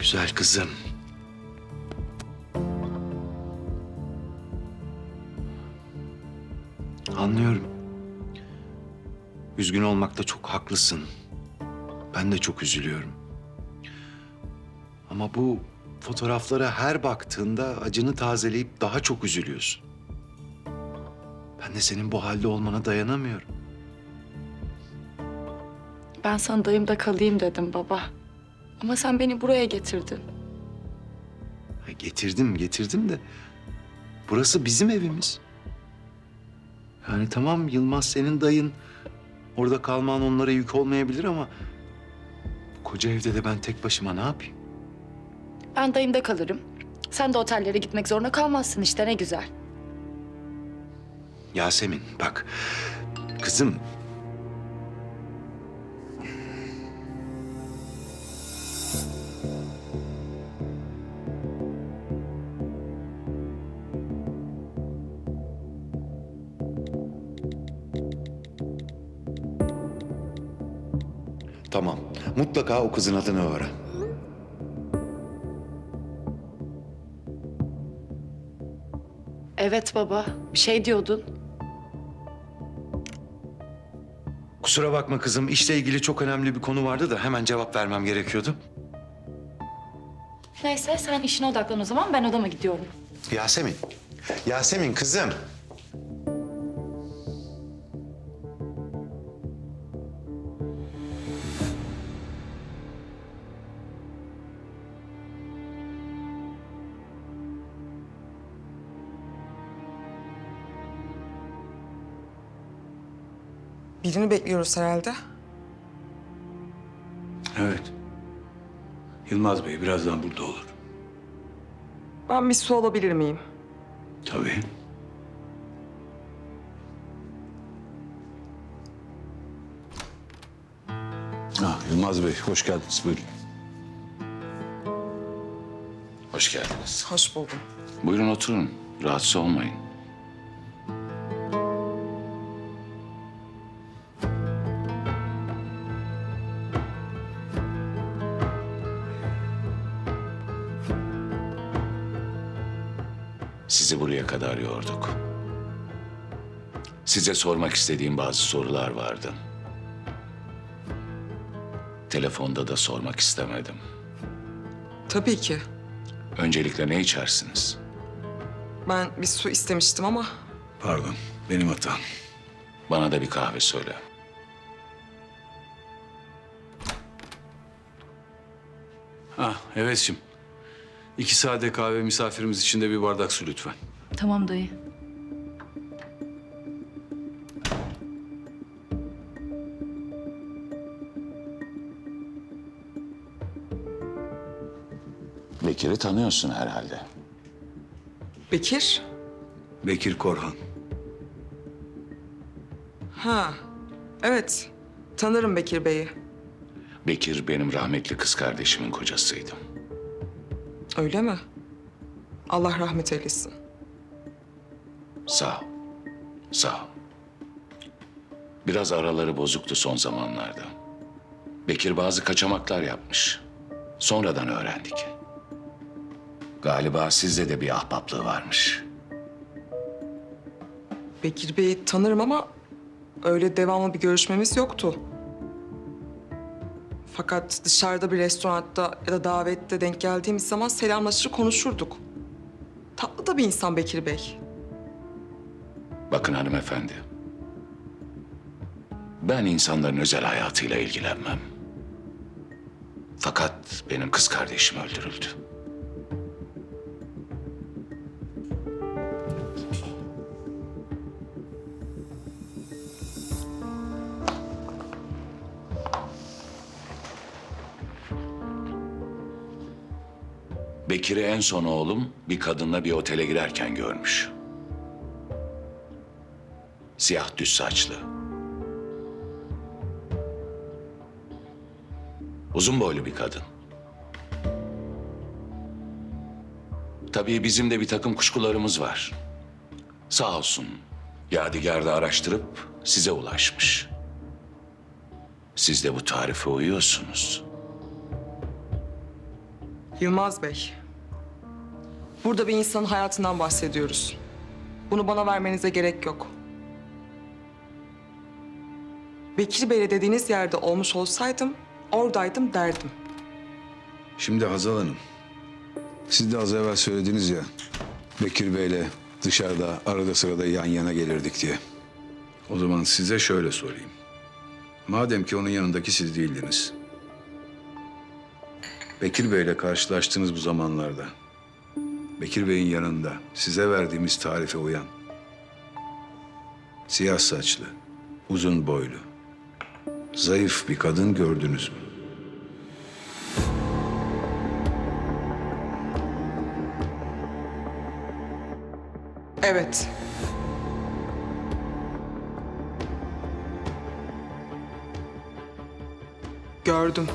Güzel kızım. Anlıyorum. Üzgün olmakta çok haklısın. Ben de çok üzülüyorum. Ama bu fotoğraflara her baktığında acını tazeleyip daha çok üzülüyorsun. Ben de senin bu halde olmana dayanamıyorum. Ben sana dayımda kalayım dedim baba. Ama sen beni buraya getirdin. Ha, Getirdim, getirdim de burası bizim evimiz. Yani tamam Yılmaz senin dayın. Orada kalman onlara yük olmayabilir ama... bu ...koca evde de ben tek başıma ne yapayım? Ben dayımda kalırım. Sen de otellere gitmek zorunda kalmazsın işte ne güzel. Yasemin bak kızım Tamam. Mutlaka o kızın adını öğren. Evet baba. Bir şey diyordun. Kusura bakma kızım. işle ilgili çok önemli bir konu vardı da hemen cevap vermem gerekiyordu. Neyse sen işine odaklan o zaman ben odama gidiyorum. Yasemin. Yasemin kızım. Birini bekliyoruz herhalde. Evet. Yılmaz Bey birazdan burada olur. Ben bir su alabilir miyim? Tabii. Ah, Yılmaz Bey hoş geldiniz. Buyurun. Hoş geldiniz. Hoş buldum. Buyurun oturun. Rahatsız olmayın. Sizi buraya kadar yorduk. Size sormak istediğim bazı sorular vardı. Telefonda da sormak istemedim. Tabii ki. Öncelikle ne içersiniz? Ben bir su istemiştim ama Pardon benim hatam. Bana da bir kahve söyle. Ah Evet'ciğim. İki sade kahve misafirimiz için de bir bardak su lütfen. Tamam dayı. Bekir'i tanıyorsun herhalde. Bekir. Bekir Korhan. Ha. Evet. Tanırım Bekir Bey'i. Bekir benim rahmetli kız kardeşimin kocasıydı. Öyle mi? Allah rahmet eylesin. Sağ ol. Sağ ol. Biraz araları bozuktu son zamanlarda. Bekir bazı kaçamaklar yapmış. Sonradan öğrendik. Galiba sizde de bir ahbaplığı varmış. Bekir Bey'i tanırım ama öyle devamlı bir görüşmemiz yoktu. Fakat dışarıda bir restoranda ya da davette denk geldiğimiz zaman selamlaşır konuşurduk. Tatlı da bir insan Bekir Bey. Bakın hanımefendi. Ben insanların özel hayatıyla ilgilenmem. Fakat benim kız kardeşim öldürüldü. Bekir'i en son oğlum bir kadınla bir otele girerken görmüş. Siyah düz saçlı. Uzun boylu bir kadın. Tabii bizim de bir takım kuşkularımız var. Sağ olsun Yadigar da araştırıp size ulaşmış. Siz de bu tarife uyuyorsunuz. Yılmaz Bey. Burada bir insanın hayatından bahsediyoruz. Bunu bana vermenize gerek yok. Bekir Bey'le dediğiniz yerde olmuş olsaydım, oradaydım derdim. Şimdi Hazal Hanım, siz de az evvel söylediniz ya... ...Bekir Bey'le dışarıda arada sırada yan yana gelirdik diye. O zaman size şöyle sorayım. Madem ki onun yanındaki siz değildiniz... ...Bekir Bey'le karşılaştığınız bu zamanlarda... ...Bekir Bey'in yanında size verdiğimiz tarife uyan... ...siyah saçlı, uzun boylu, zayıf bir kadın gördünüz mü? Evet. Gördüm.